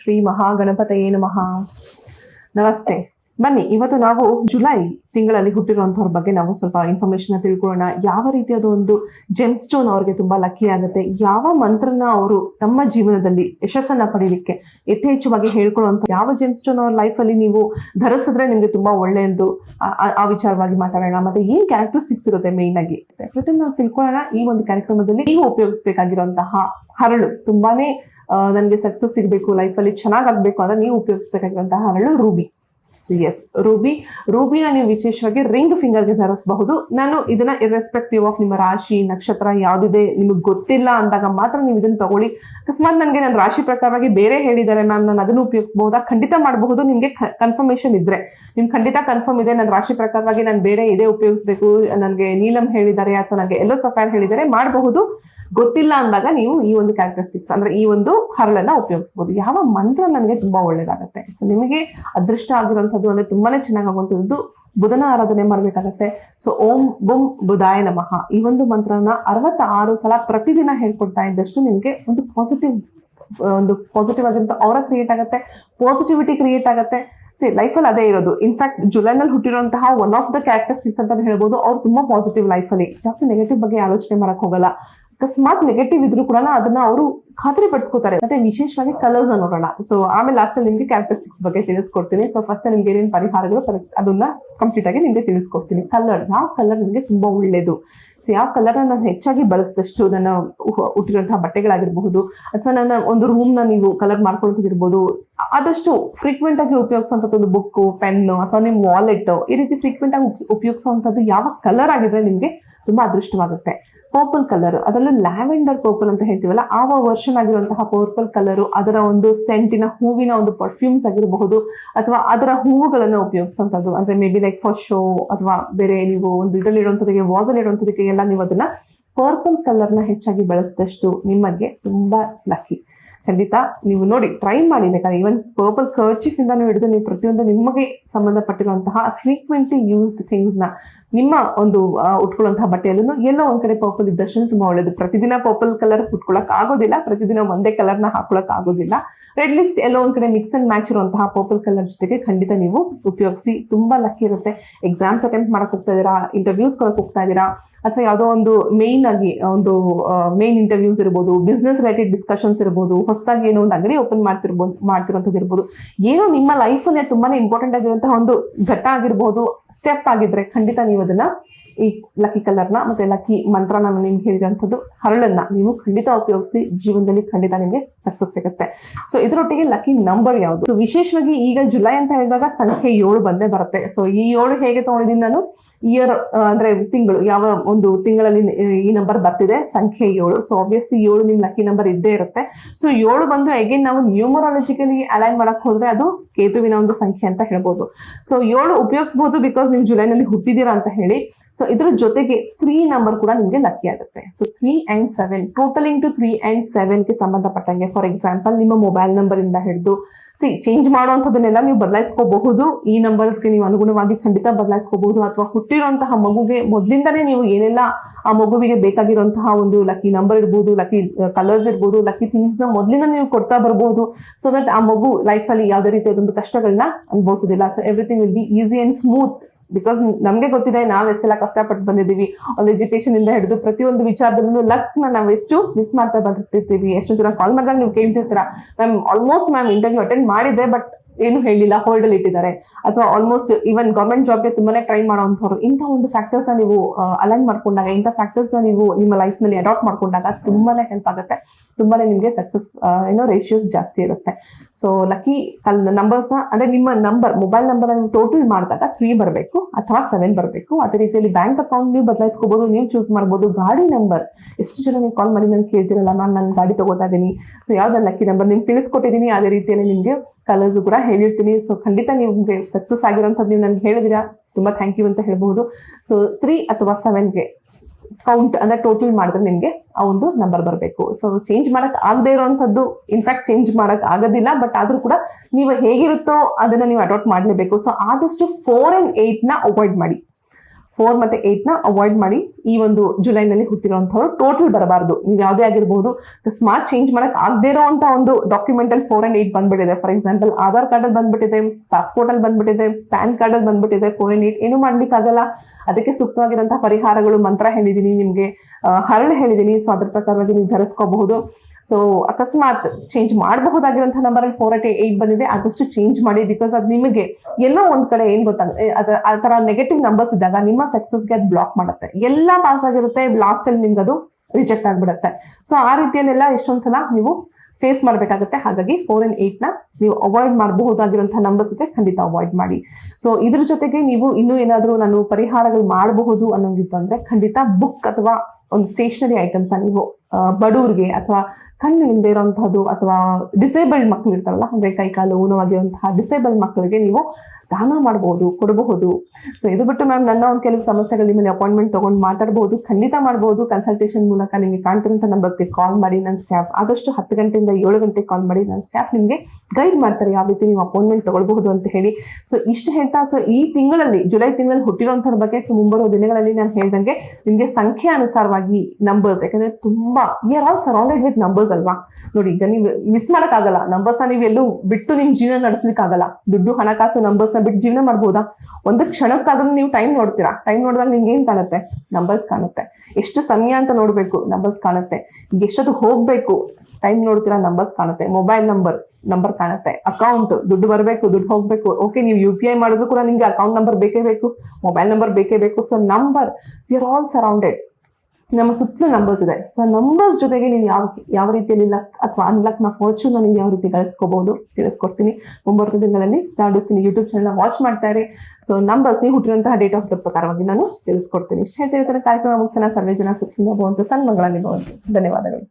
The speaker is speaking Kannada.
ಶ್ರೀ ಮಹಾಗಣಪತಯೇ ನಮಃ. ನಮಸ್ತೆ. ಬನ್ನಿ, ಇವತ್ತು ನಾವು ಜುಲೈ ತಿಂಗಳಲ್ಲಿ ಹುಟ್ಟಿರುವಂತವ್ರ ಬಗ್ಗೆ ನಾವು ಸ್ವಲ್ಪ ಇನ್ಫಾರ್ಮೇಶನ್ ತಿಳ್ಕೊಳ್ಳೋಣ. ಯಾವ ರೀತಿಯಾದ ಒಂದು ಜೆಮ್ ಸ್ಟೋನ್ ಅವ್ರಿಗೆ ತುಂಬಾ ಲಕ್ಕಿ ಆಗುತ್ತೆ? ಯಾವ ಮಂತ್ರನ ಅವರು ತಮ್ಮ ಜೀವನದಲ್ಲಿ ಯಶಸ್ಸನ್ನ ಪಡೀಲಿಕ್ಕೆ ಯಥೇಚ್ಛವಾಗಿ ಹೇಳ್ಕೊಳ್ಳುವಂತ ಯಾವ ಜೆಮ್ ಸ್ಟೋನ್ ಅವ್ರ ಲೈಫ್ ಅಲ್ಲಿ ನೀವು ಧರಿಸಿದ್ರೆ ನಿಮ್ಗೆ ತುಂಬಾ ಒಳ್ಳೆಯದು ಆ- ವಿಚಾರವಾಗಿ ಮಾತಾಡೋಣ. ಮತ್ತೆ ಏನ್ ಕ್ಯಾರೆಕ್ಟರಿಸ್ಟಿಕ್ಸ್ ಇರುತ್ತೆ ಮೇನ್ ಆಗಿ? ಪ್ರತಿಯೊಂದು ನಾವು ತಿಳ್ಕೊಳ್ಳೋಣ. ಈ ಒಂದು ಕಾರ್ಯಕ್ರಮದಲ್ಲಿ ನೀವು ಉಪಯೋಗಿಸಬೇಕಾಗಿರುವಂತಹ ಹರಳು ತುಂಬಾನೇ ನನಗೆ ಸಕ್ಸಸ್ ಸಿಗಬೇಕು ಲೈಫಲ್ಲಿ ಚೆನ್ನಾಗಾಗಬೇಕು ಅಂದ್ರೆ ನೀವು ಉಪಯೋಗಿಸ್ಬೇಕಾಗಿರುವಂತಹ ಹರಳು ರೂಬಿ ಸೊ ಎಸ್ ರೂಬಿ ರೂಬಿನ ನೀವು ವಿಶೇಷವಾಗಿ ರಿಂಗ್ ಫಿಂಗರ್ಗೆ ಧರಿಸಬಹುದು. ನಾನು ಇದನ್ನ ಇರ್ರೆಸ್ಪೆಕ್ಟಿವ್ ಆಫ್ ನಿಮ್ಮ ರಾಶಿ, ನಕ್ಷತ್ರ ಯಾವ್ದಿದೆ ನಿಮಗೆ ಗೊತ್ತಿಲ್ಲ ಅಂದಾಗ ಮಾತ್ರ ನೀವು ಇದನ್ನ ತಗೊಳ್ಳಿ. ಅಕಸ್ಮಾತ್ ನನಗೆ ನನ್ನ ರಾಶಿ ಪ್ರಕಾರವಾಗಿ ಬೇರೆ ಹೇಳಿದ್ದಾರೆ ಮ್ಯಾಮ್ ನಾನು ಅದನ್ನು ಉಪಯೋಗಿಸಬಹುದಾ? ಖಂಡಿತ ಮಾಡಬಹುದು. ನಿಮಗೆ ಕನ್ಫರ್ಮೇಶನ್ ಇದ್ರೆ. ನಿಮ್ಗೆ ಖಂಡಿತ ಕನ್ಫರ್ಮ್ ಇದೆ, ನನ್ನ ರಾಶಿ ಪ್ರಕಾರವಾಗಿ ನಾನು ಬೇರೆ ಇದೇ ಉಪಯೋಗಿಸಬೇಕು. ನನಗೆ ನೀಲಂ ಹೇಳಿದ್ದಾರೆ ಅಥವಾ ನನಗೆ ಎಲ್ಲೋ ಸಫೈರ್ ಹೇಳಿದ್ದಾರೆ, ಮಾಡಬಹುದು. ಗೊತ್ತಿಲ್ಲ ಅಂದಾಗ ನೀವು ಈ ಒಂದು ಕ್ಯಾರೆಕ್ಟರಿಸ್ಟಿಕ್ಸ್ ಅಂದ್ರೆ ಈ ಒಂದು ಹರಳನ್ನ ಉಪಯೋಗಿಸಬಹುದು. ಯಾವ ಮಂತ್ರ ನನಗೆ ತುಂಬಾ ಒಳ್ಳೇದಾಗುತ್ತೆ. ಸೊ ನಿಮಗೆ ಅದೃಷ್ಟ ಆಗಿರುವಂತದ್ದು ಅಂದರೆ ತುಂಬಾನೇ ಚೆನ್ನಾಗಿ ಆಗುವಂಥದ್ದು ಬುಧನ ಆರಾಧನೆ ಮಾಡ್ಬೇಕಾಗತ್ತೆ. ಸೊ ಓಂ ಬುಂ ಬುಧಾಯ ನಮಃ. ಈ ಒಂದು ಮಂತ್ರನ ಅರವತ್ತಾರು ಸಲ ಪ್ರತಿದಿನ ಹೇಳ್ಕೊಡ್ತಾ ಇದ್ದಷ್ಟು ನಿಮಗೆ ಒಂದು ಪಾಸಿಟಿವ್ ಒಂದು ಪಾಸಿಟಿವ್ ಆಗಿರುತ್ತೆ ಅವರ ಕ್ರಿಯೇಟ್ ಆಗುತ್ತೆ. ಪಾಸಿಟಿವಿಟಿ ಕ್ರಿಯೇಟ್ ಆಗುತ್ತೆ. ಸಿ ಲೈಫಲ್ಲಿ ಅದೇ ಇರೋದು. ಇನ್ಫ್ಯಾಕ್ಟ್ ಜುಲೈನಲ್ಲಿ ಹುಟ್ಟಿರುವಂತಹ ಒನ್ ಆಫ್ ದ ಕ್ಯಾರೆಕ್ಟರಿಸ್ಟಿಕ್ಸ್ ಅಂತ ಹೇಳ್ಬೋದು, ಅವ್ರು ತುಂಬಾ ಪಾಸಿಟಿವ್ ಲೈಫಲ್ಲಿ ಜಾಸ್ತಿ ನೆಗೆಟಿವ್ ಬಗ್ಗೆ ಆಲೋಚನೆ ಮಾಡಕ್ ಹೋಗಲ್ಲ. ಅಕಸ್ಮಾತ್ ನೆಗೆಟಿವ್ ಇದ್ರು ಕೂಡ ಅದನ್ನ ಅವರು ಖಾತ್ರಿ ಪಡಿಸ್ಕೋತಾರೆ ಮತ್ತೆ ವಿಶೇಷವಾಗಿ ಕಲರ್ಸ್ ನೋಡೋಣ. ಸೊ ಆಮೇಲೆ ಲಾಸ್ಟ್ ನಿಮ್ಗೆ ಕ್ಯಾರೆಕ್ಟರಿಸ್ಟಿಕ್ಸ್ ಬಗ್ಗೆ ತಿಳಿಸ್ಕೊಡ್ತೀನಿ. ಸೊ ಫಸ್ಟ್ ನಿಮ್ಗೆ ಏನೇನು ಪರಿಹಾರಗಳು ಅದನ್ನ ಕಂಪ್ಲೀಟ್ ಆಗಿ ನಿಮ್ಗೆ ತಿಳಿಸ್ಕೊಡ್ತೀನಿ. ಕಲರ್ ಯಾವ ಕಲರ್ ನಿಮಗೆ ತುಂಬಾ ಒಳ್ಳೇದು? ಸೊ ಯಾವ ಕಲರ್ ನಾನು ಹೆಚ್ಚಾಗಿ ಬಳಸಿದಷ್ಟು ನನ್ನ ಹುಟ್ಟಿರುವಂತಹ ಬಟ್ಟೆಗಳಾಗಿರಬಹುದು, ಅಥವಾ ನನ್ನ ಒಂದು ರೂಮ್ನ ನೀವು ಕಲರ್ ಮಾಡ್ಕೊಳ್ತಿರ್ಬೋದು ಆದಷ್ಟು ಫ್ರೀಕ್ವೆಂಟ್ ಆಗಿ ಉಪಯೋಗಿಸುವಂಥದ್ದು ಒಂದು ಬುಕ್ ಪೆನ್ ಅಥವಾ ನಿಮ್ಮ ವಾಲೆಟ್ ಈ ರೀತಿ ಫ್ರೀಕ್ವೆಂಟ್ ಆಗಿ ಉಪ್- ಉಪಯೋಗಿಸುವಂಥದ್ದು ಯಾವ ಕಲರ್ ಆಗಿದ್ರೆ ನಿಮ್ಗೆ ತುಂಬಾ ಅದೃಷ್ಟವಾಗುತ್ತೆ. ಪರ್ಪಲ್ ಕಲರ್ ಅದರಲ್ಲೂ ಲ್ಯಾವೆಂಡರ್ ಪರ್ಪಲ್ ಅಂತ ಹೇಳ್ತೀವಲ್ಲ, ಆ ವರ್ಷನ್ ಆಗಿರುವಂತಹ ಪರ್ಪಲ್ ಕಲರ್ ಅದರ ಒಂದು ಸೆಂಟಿನ ಹೂವಿನ ಒಂದು ಪರ್ಫ್ಯೂಮ್ಸ್ ಆಗಿರಬಹುದು, ಅಥವಾ ಅದರ ಹೂವುಗಳನ್ನು ಉಪಯೋಗಿಸುವಂಥದ್ದು ಅಂದ್ರೆ maybe like for show ಅಥವಾ ಬೇರೆ ನೀವು ಒಂದು ಇದರಲ್ಲಿ ಇರುವಂಥದ್ದಕ್ಕೆ ವಾಸಲ್ಲಿ ಇರುವಂಥದ್ದಕ್ಕೆ ಎಲ್ಲ ನೀವು ಅದನ್ನ ಪರ್ಪಲ್ ಕಲರ್ನ ಹೆಚ್ಚಾಗಿ ಬಳಸಿದಷ್ಟು ನಿಮಗೆ ತುಂಬಾ ಲಕ್ಕಿ ಖಂಡಿತ ನೀವು ನೋಡಿ ಟ್ರೈ ಮಾಡಿ. ಬೇಕಾದ್ರೆ ಈವನ್ ಪರ್ಪಲ್ ಸರ್ಚಿಸ್ ಇಂದ ಹಿಡಿದು ನೀವು ಪ್ರತಿಯೊಂದು ನಿಮಗೆ ಸಂಬಂಧಪಟ್ಟಿರುವಂತಹ ಫ್ರೀಕ್ವೆಂಟ್ಲಿ ಯೂಸ್ಡ್ ಥಿಂಗ್ಸ್ನ ನಿಮ್ಮ ಒಂದು ಉಟ್ಕೊಳ್ಳುವಂತಹ ಬಟ್ಟೆಯಲ್ಲೂ ಎಲ್ಲೋ ಒಂದ್ ಕಡೆ ಪರ್ಪಲ್ ಇದ್ದಷ್ಟು ತುಂಬಾ ಒಳ್ಳೇದು. ಪ್ರತಿದಿನ ಪರ್ಪಲ್ ಕಲರ್ ಉಟ್ಕೊಳಕ್ ಆಗೋದಿಲ್ಲ, ಪ್ರತಿದಿನ ಒಂದೇ ಕಲರ್ನ ಹಾಕೊಳಕ್ ಆಗೋದಿಲ್ಲ. ರೆಡ್ ಲಿಸ್ಟ್ ಎಲ್ಲೋ ಒಂದ್ ಕಡೆ ಮಿಕ್ಸ್ ಅಂಡ್ ಮ್ಯಾಚ್ ಇರುವಂತಹ ಪರ್ಪಲ್ ಕಲರ್ ಜೊತೆಗೆ ಖಂಡಿತ ನೀವು ಉಪಯೋಗಿಸಿ. ತುಂಬಾ ಲಕ್ಕಿ ಇರುತ್ತೆ. ಎಕ್ಸಾಮ್ಸ್ ಅಟೆಂಪ್ಟ್ ಮಾಡಕ್ ಹೋಗ್ತಾ ಇದೀರಾ ಇಂಟರ್ವ್ಯೂಸ್ ಕೊಡಕ್ ಹೋಗ್ತಾ ಇದೀರಾ ಅಥವಾ ಯಾವುದೋ ಒಂದು ಮೇನ್ ಆಗಿ ಒಂದು ಮೇನ್ ಇಂಟರ್ವ್ಯೂಸ್ ಇರ್ಬೋದು ಬಿಸ್ನೆಸ್ ರಿಲೇಟೆಡ್ ಡಿಸ್ಕಷನ್ಸ್ ಇರ್ಬೋದು, ಹೊಸದಾಗಿ ಏನೋ ಒಂದು ಅಂಗಡಿ ಓಪನ್ ಮಾಡ್ತಿರ್ಬೋದು ಮಾಡ್ತಿರೋಂಥದ್ದು ಇರ್ಬೋದು. ಏನೋ ನಿಮ್ಮ ಲೈಫಲ್ಲೇ ತುಂಬಾ ಇಂಪಾರ್ಟೆಂಟ್ ಆಗಿರುವಂತಹ ಒಂದು ಘಟ್ಟ ಆಗಿರ್ಬೋದು ಸ್ಟೆಪ್ ಆಗಿದ್ರೆ ಖಂಡಿತ ನೀವು ಅದನ್ನ ಈ ಲಕ್ಕಿ ಕಲರ್ನ ಮತ್ತೆ ಲಕ್ಕಿ ಮಂತ್ರ ನಾನು ನಿಮ್ಗೆ ಹೇಳಿದಂಥದ್ದು ಹರಳನ್ನ ನೀವು ಖಂಡಿತ ಉಪಯೋಗಿಸಿ ಜೀವನದಲ್ಲಿ ಖಂಡಿತ ನಿಮಗೆ ಸಕ್ಸಸ್ ಸಿಗುತ್ತೆ. ಸೊ ಇದರೊಟ್ಟಿಗೆ ಲಕ್ಕಿ ನಂಬರ್ ಯಾವುದು? ಸೊ ವಿಶೇಷವಾಗಿ ಈಗ ಜುಲೈ ಅಂತ ಹೇಳಿದಾಗ ಸಂಖ್ಯೆ ಏಳು ಬಂದೇ ಬರುತ್ತೆ. ಸೊ ಈ ಏಳು ಹೇಗೆ ತಗೊಂಡಿದ್ದೀನಿ ನಾನು? ಇಯರ್ ಅಂದ್ರೆ ತಿಂಗಳು, ಯಾವ ಒಂದು ತಿಂಗಳಲ್ಲಿ, ಈ ನಂಬರ್ ಬರ್ತಿದೆ, ಸಂಖ್ಯೆ ಏಳು. ಸೊ ಆಬ್ವಿಯಸ್ಲಿ ಏಳು ನಿಮ್ ಲಕ್ಕಿ ನಂಬರ್ ಇದ್ದೇ ಇರುತ್ತೆ. ಸೊ ಏಳು ಬಂದು ಅಗೇನ್ ನಾವು ನ್ಯೂಮರಾಲಜಿಕಲಿ ಅಲೈನ್ ಮಾಡಕ್ ಹೋದ್ರೆ ಅದು ಕೇತುವಿನ ಒಂದು ಸಂಖ್ಯೆ ಅಂತ ಹೇಳ್ಬೋದು. ಸೊ ಏಳು ಉಪಯೋಗಿಸಬಹುದು ಬಿಕಾಸ್ ನೀವು ಜುಲೈನಲ್ಲಿ ಹುಟ್ಟಿದೀರಾ ಅಂತ ಹೇಳಿ. ಸೊ ಇದ್ರ ಜೊತೆಗೆ ತ್ರೀ ನಂಬರ್ ಕೂಡ ನಿಮಗೆ ಲಕ್ಕಿ ಆಗುತ್ತೆ. So three and seven totalling to three and ಸೆವೆನ್ಗೆ ಸಂಬಂಧಪಟ್ಟಂಗೆ ಫಾರ್ ಎಕ್ಸಾಂಪಲ್ ನಿಮ್ಮ ಮೊಬೈಲ್ ನಂಬರಿಂದ ಹಿಡಿದು ಸಿ ಚೇಂಜ್ ಮಾಡುವಂಥದ್ದನ್ನೆಲ್ಲ ನೀವು ಬದಲಾಯಿಸ್ಕೋಬಹುದು. ಈ ನಂಬರ್ಸ್ಗೆ ನೀವು ಅನುಗುಣವಾಗಿ ಖಂಡಿತ ಬದಲಾಯಿಸ್ಕೋಬಹುದು. ಅಥವಾ ಹುಟ್ಟಿರುವಂತಹ ಮಗುಗೆ ಮೊದಲಿಂದನೇ ನೀವು ಏನೆಲ್ಲ ಆ ಮಗುವಿಗೆ ಬೇಕಾಗಿರುವಂತಹ ಒಂದು ಲಕ್ಕಿ ನಂಬರ್ ಇರ್ಬೋದು ಲಕ್ಕಿ ಕಲರ್ಸ್ ಇರ್ಬೋದು ಲಕ್ಕಿ ಥಿಂಗ್ಸ್ನ ಮೊದಲಿಂದ ನೀವು ಕೊಡ್ತಾ ಬರ್ಬೋದು. ಸೊ ದಟ್ ಆ ಮಗು ಲೈಫಲ್ಲಿ ಯಾವುದೇ ಒಂದು ಕಷ್ಟಗಳನ್ನ ಅನುಭವಿಸೋದಿಲ್ಲ so everything will be easy and smooth because ನಮ್ಗೆ ಗೊತ್ತಿದೆ, ನಾವ್ ಎಷ್ಟೆಲ್ಲ ಕಷ್ಟಪಟ್ಟು ಬಂದಿದ್ದೀವಿ, ಒಂದು ಎಜುಕೇಶನ್ ಇಂದ ಹಿಡಿದು ಪ್ರತಿಯೊಂದು ವಿಚಾರದಲ್ಲೂ ಲಕ್ ನಾವ್ ಎಷ್ಟು ಮಿಸ್ ಮಾಡ್ತಾ ಬಂದಿರ್ತೀವಿ ಎಷ್ಟು ಜನ ಕಾಲ್ ಮಾಡಿದಾಗ ನೀವು ಕೇಳ್ತಿರ್ತೀರಾ. Ma'am almost ma'am interview attend ಮಾಡಿದೆ ಬಟ್ ಏನು ಹೇಳಿಲ್ಲ ಹೋಲ್ಡ್ ಅಲ್ಲಿ ಇಟ್ಟಿದ್ದಾರೆ. ಅಥವಾ ಆಲ್ಮೋಸ್ಟ್ ಈವನ್ ಗವರ್ಮೆಂಟ್ ಜಾಬ್ಗೆ ತುಂಬಾನೇ ಟ್ರೈ ಮಾಡುವಂಥವ್ರು, ಇಂಥ ಒಂದು ಫ್ಯಾಕ್ಟರ್ಸ್ನ ನೀವು ಅಲೈನ್ ಮಾಡ್ಕೊಂಡಾಗ, ಇಂಥ ಫ್ಯಾಕ್ಟರ್ಸ್ನ ನೀವು ನಿಮ್ಮ ಲೈಫ್ನಲ್ಲಿ ಅಡಾಪ್ಟ್ ಮಾಡ್ಕೊಂಡಾಗ ತುಂಬಾನೇ ಹೆಲ್ಪ್ ಆಗುತ್ತೆ. ತುಂಬಾನೇ ನಿಮಗೆ ಸಕ್ಸಸ್ ಏನೋ ರೇಷಿಯೋಸ್ ಜಾಸ್ತಿ ಇರುತ್ತೆ. ಸೊ ಲಕ್ಕಿ ನಂಬರ್ಸ್ನ, ಅಂದ್ರೆ ನಿಮ್ಮ ನಂಬರ್ ಮೊಬೈಲ್ ನಂಬರ್ ನೀವು ಟೋಟಲ್ ಮಾಡಿದಾಗ ತ್ರೀ ಬರಬೇಕು, ಅಥವಾ ಸೆವೆನ್ ಬರಬೇಕು. ಅದೇ ರೀತಿಯಲ್ಲಿ ಬ್ಯಾಂಕ್ ಅಕೌಂಟ್ ನೀವು ಬದಲಾಯಿಸ್ಕೋಬಹುದು ನೀವು ಚೂಸ್ ಮಾಡ್ಬೋದು. ಗಾಡಿ ನಂಬರ್ ಎಷ್ಟು ಜನ ನೀವು ಕಾಲ್ ಮಾಡಿ ನನ್ಗೆ ಕೇಳ್ತಿರಲ್ಲ, ನಾನು ನನ್ನ ಗಾಡಿ ತಗೋತಾ ಇದ್ದೀನಿ. ಸೊ ಲಕ್ಕಿ ನಂಬರ್ ನಿಮ್ಗೆ ತಿಳಿಸ್ಕೊಟ್ಟಿದ್ದೀನಿ. ಅದೇ ರೀತಿಯಲ್ಲಿ ನಿಮಗೆ ಕಲರ್ಸ್ ಕೂಡ ಹೇಳಿರ್ತೀನಿ. ಸೊ ಖಂಡಿತ ನಿಮ್ಗೆ ಸಕ್ಸಸ್ ಆಗಿರೋಂಥದ್ದು ನೀವು ನನ್ಗೆ ಹೇಳಿದಿರಾ. ತುಂಬಾ ಥ್ಯಾಂಕ್ ಯು ಅಂತ ಹೇಳ್ಬಹುದು. ಸೊ ತ್ರೀ ಅಥವಾ ಸೆವೆನ್ಗೆ ಕೌಂಟ್ ಅಂದ್ರೆ ಟೋಟಲ್ ಮಾಡಿದ್ರೆ ನಿಮ್ಗೆ ಆ ಒಂದು ನಂಬರ್ ಬರಬೇಕು. ಸೊ ಚೇಂಜ್ ಮಾಡಕ್ ಆಗದೆ ಇರುವಂತದ್ದು ಇನ್ಫ್ಯಾಕ್ಟ್ ಚೇಂಜ್ ಮಾಡಕ್ ಆಗೋದಿಲ್ಲ ಬಟ್ ಆದ್ರೂ ಕೂಡ ನೀವು ಹೇಗಿರುತ್ತೋ ಅದನ್ನ ನೀವು ಅಡಾಪ್ಟ್ ಮಾಡಲೇಬೇಕು. ಸೊ ಆದಷ್ಟು ಫೋರ್ ಅಂಡ್ ಏಟ್ನ ಅವಾಯ್ಡ್ ಮಾಡಿ. ಫೋರ್ ಮತ್ತೆ ಏಟ್ನ ಅವಾಯ್ಡ್ ಮಾಡಿ ಈ ಒಂದು ಜುಲೈನಲ್ಲಿ ಹುಟ್ಟಿರುವಂತವ್ರು ಟೋಟಲ್ ಬರಬಾರದು. ನೀವು ಯಾವುದೇ ಆಗಿರಬಹುದು ಸ್ಮಾರ್ಟ್ ಚೇಂಜ್ ಮಾಡಕ್ ಆಗದೇ ಇರುವಂತ ಒಂದು ಡಾಕ್ಯುಮೆಂಟ್ ಅಲ್ಲಿ ಫೋರ್ ಅಂಡ್ ಏಟ್ ಬಂದ್ಬಿಟ್ಟಿದೆ. ಫಾರ್ ಎಕ್ಸಾಂಪಲ್ ಆಧಾರ್ ಕಾರ್ಡ್ ಅಲ್ಲಿ ಬಂದ್ಬಿಟ್ಟಿದೆ ಪಾಸ್ಪೋರ್ಟ್ ಅಲ್ಲಿ ಬಂದ್ಬಿಟ್ಟಿದೆ ಪ್ಯಾನ್ ಕಾರ್ಡ್ ಅಲ್ಲಿ ಬಂದ್ಬಿಟ್ಟಿದೆ ಫೋರ್ ಅಂಡ್ ಏಟ್ ಏನು ಮಾಡ್ಲಿಕ್ಕೆ ಆಗಲ್ಲ. ಅದಕ್ಕೆ ಸೂಕ್ತವಾಗಿರುವಂತಹ ಪರಿಹಾರಗಳು, ಮಂತ್ರ ಹೇಳಿದೀನಿ ನಿಮ್ಗೆ ಹರಳು ಹೇಳಿದೀನಿ ಸೊ ಅದ್ರ ಪ್ರಕಾರವಾಗಿ ನೀವು ಧರಿಸ್ಕೋಬಹುದು. ಸೊ ಅಕಸ್ಮಾತ್ ಚೇಂಜ್ ಮಾಡಬಹುದಾಗಿರುವಂತಹ ನಂಬರ್ ಅಲ್ಲಿ ಫೋರ್ ಏಟ್ ಏಟ್ ಬಂದಿದೆ, ಆದಷ್ಟು ಚೇಂಜ್ ಮಾಡಿ ಬಿಕಾಸ್ ಅದು ನಿಮಗೆ ಎಲ್ಲೋ ಒಂದ್ ಕಡೆ ಏನ್ ಗೊತ್ತಾಗುತ್ತೆ ಆ ತರ ನೆಗೆಟಿವ್ ನಂಬರ್ಸ್ ಇದ್ದಾಗ ನಿಮ್ಮ ಸಕ್ಸಸ್ಗೆ ಅದು ಬ್ಲಾಕ್ ಮಾಡುತ್ತೆ. ಎಲ್ಲ ಪಾಸ್ ಆಗಿರುತ್ತೆ ಲಾಸ್ಟ್ ಅಲ್ಲಿ ನಿಮ್ಗೆ ಅದು ರಿಜೆಕ್ಟ್ ಆಗಿಬಿಡುತ್ತೆ. ಸೊ ಆ ರೀತಿಯಲ್ಲೆಲ್ಲ ಎಷ್ಟೊಂದ್ಸಲ ನೀವು ಫೇಸ್ ಮಾಡಬೇಕಾಗುತ್ತೆ. ಹಾಗಾಗಿ ಫೋರ್ ಅಂಡ್ ಏಟ್ನ ನೀವು ಅವಾಯ್ಡ್ ಮಾಡಬಹುದಾಗಿರುವಂತಹ ನಂಬರ್ಸ್ ಇದೆ, ಖಂಡಿತ ಅವಾಯ್ಡ್ ಮಾಡಿ. ಸೊ ಇದ್ರ ಜೊತೆಗೆ ನೀವು ಇನ್ನೂ ಏನಾದರೂ ನಾನು ಪರಿಹಾರಗಳು ಮಾಡಬಹುದು ಅನ್ನೋಂಗಿತ್ತು ಅಂದ್ರೆ ಖಂಡಿತ ಬುಕ್ ಅಥವಾ ಒಂದು ಸ್ಟೇಷನರಿ ಐಟಮ್ಸ್ ನೀವು ಬಡವ್ರಿಗೆ ಅಥವಾ ಕಣ್ಣು ಇಲ್ಲದೆ ಇರೋಂಥದ್ದು ಅಥವಾ ಡಿಸೇಬಲ್ಡ್ ಮಕ್ಕಳು ಇರ್ತಾರಲ್ಲ ಅಂದ್ರೆ ಕೈ ಕಾಲು ಊನವಾಗಿರುವಂತಹ ಡಿಸೇಬಲ್ಡ್ ಮಕ್ಕಳಿಗೆ ನೀವು ದಾನ ಮಾಡಬಹುದು ಕೊಡಬಹುದು. ಸೊ ಇದು ಬಿಟ್ಟು ಮ್ಯಾಮ್ ನನ್ನ ಒಂದು ಕೆಲವು ಸಮಸ್ಯೆಗಳು ನಿಮ್ಮಲ್ಲಿ ಅಪಾಯಿಂಟ್ಮೆಂಟ್ ತಗೊಂಡು ಮಾತಾಡಬಹುದು ಖಂಡಿತ ಮಾಡಬಹುದು ಕನ್ಸಲ್ಟೇಷನ್ ಮೂಲಕ ನಿಮಗೆ ಕಾಣ್ತಿರೋಂಥ ನಂಬರ್ಸ್ಗೆ ಕಾಲ್ ಮಾಡಿ ನನ್ನ ಸ್ಟಾಫ್ ಆದಷ್ಟು ಹತ್ತು ಗಂಟೆಯಿಂದ ಏಳು ಗಂಟೆಗೆ ಕಾಲ್ ಮಾಡಿ ನನ್ನ ಸ್ಟಾಫ್ ನಿಮಗೆ ಗೈಡ್ ಮಾಡ್ತಾರೆ ಯಾವ ರೀತಿ ನೀವು ಅಪಾಯಿಂಟ್ಮೆಂಟ್ ತಗೊಳ್ಬಹುದು ಅಂತ ಹೇಳಿ. ಸೊ ಇಷ್ಟು ಹೇಳ್ತಾ ಸೊ ಈ ತಿಂಗಳಲ್ಲಿ, ಜುಲೈ ತಿಂಗಳಲ್ಲಿ ಹುಟ್ಟಿರೋಂಥವ್ರ ಬಗ್ಗೆ ಸೊ ಮುಂಬರುವ ದಿನಗಳಲ್ಲಿ ನಾನು ಹೇಳ್ದಂಗೆ ನಿಮಗೆ ಸಂಖ್ಯೆ ಅನುಸಾರವಾಗಿ ನಂಬರ್ಸ್ ಯಾಕಂದ್ರೆ ತುಂಬಾ we are all surrounded with numbers ಅಲ್ವಾ? ನೋಡಿ, ಈಗ ನೀವು ಮಿಸ್ ಮಾಡೋಕ್ಕಾಗಲ್ಲ. ನಂಬರ್ಸ್ ನೀವು ಎಲ್ಲೂ ಬಿಟ್ಟು ನಿಮ್ ಜೀವನ ನಡೆಸ್ಲಿಕ್ಕಾಗಲ್ಲ. ದುಡ್ಡು, ಹಣಕಾಸು ನಂಬರ್ಸ್ನ ಬಿಟ್ಟು ಜೀವನ ಮಾಡ್ಬೋದಾ? ಒಂದು ಕ್ಷಣಕ್ಕಾದ್ರೂ ನೀವು ಟೈಮ್ ನೋಡ್ತೀರಾ? ಟೈಮ್ ನೋಡಿದಾಗ ನಿಮ್ಗೆ ಏನ್ ಕಾಣುತ್ತೆ? ನಂಬರ್ಸ್ ಕಾಣುತ್ತೆ. ಎಷ್ಟು ಸಮಯ ಅಂತ ನೋಡ್ಬೇಕು ನಂಬರ್ಸ್ ಕಾಣುತ್ತೆ. ಎಷ್ಟೊತ್ತು ಹೋಗ್ಬೇಕು ಟೈಮ್ ನೋಡ್ತೀರಾ ನಂಬರ್ಸ್ ಕಾಣುತ್ತೆ. ಮೊಬೈಲ್ ನಂಬರ್ ನಂಬರ್ ಕಾಣುತ್ತೆ. ಅಕೌಂಟ್ ದುಡ್ಡು ಬರಬೇಕು, ದುಡ್ಡು ಹೋಗ್ಬೇಕು. ಓಕೆ ನೀವು ಯು ಪಿ ಐ ಮಾಡಿದ್ರು ಕೂಡ ನಿಮ್ಗೆ ಅಕೌಂಟ್ ನಂಬರ್ ಬೇಕೇ ಬೇಕು ಮೊಬೈಲ್ ನಂಬರ್ ಬೇಕೇ ಬೇಕು. So number we are all surrounded ನಮ್ಮ ಸುತ್ತಲೂ ನಂಬರ್ಸ್ ಇದೆ. ಸೊ ನಂಬರ್ಸ್ ಜೊತೆಗೆ ನೀನು ಯಾವ ಯಾವ ರೀತಿಯಲ್ಲಿ ಲಕ್ ಅಥವಾ ಅನ್ಲಕ್ನ ಫಾರ್ಚೂನ್ ನೀವು ಯಾವ ರೀತಿ ಗಳಿಸ್ಕೋಬಹುದು ತಿಳಿಸ್ಕೊಡ್ತೀನಿ. ಮುಂಬರುವ ದಿನಗಳಲ್ಲಿ ಸ್ಟಾರ್ ಯೂಟ್ಯೂಬ್ ಚಾನಲ್ ವಾಚ್ ಮಾಡ್ತಾ ಇರಿ ಸೊ ನಂಬರ್ಸ್ ನೀವು ಹುಟ್ಟಿರುವಂತಹ ಡೇಟ್ ಆಫ್ ಬರ್ತ್ ಪ್ರಕಾರವಾಗಿ ನಾನು ತಿಳಿಸ್ಕೊಡ್ತೀನಿ. ಇಷ್ಟು ಹೇಳ್ತೀವಿ ಕಾರ್ಯಕ್ರಮ ಮುಗಿಸೋಣ. ಸರ್ವೇ ಜನ ಸುಖಿಂದ ಸಣ್ಣ ಸನ್ಮಂಗಳ ಭವಂತು. ಧನ್ಯವಾದಗಳು.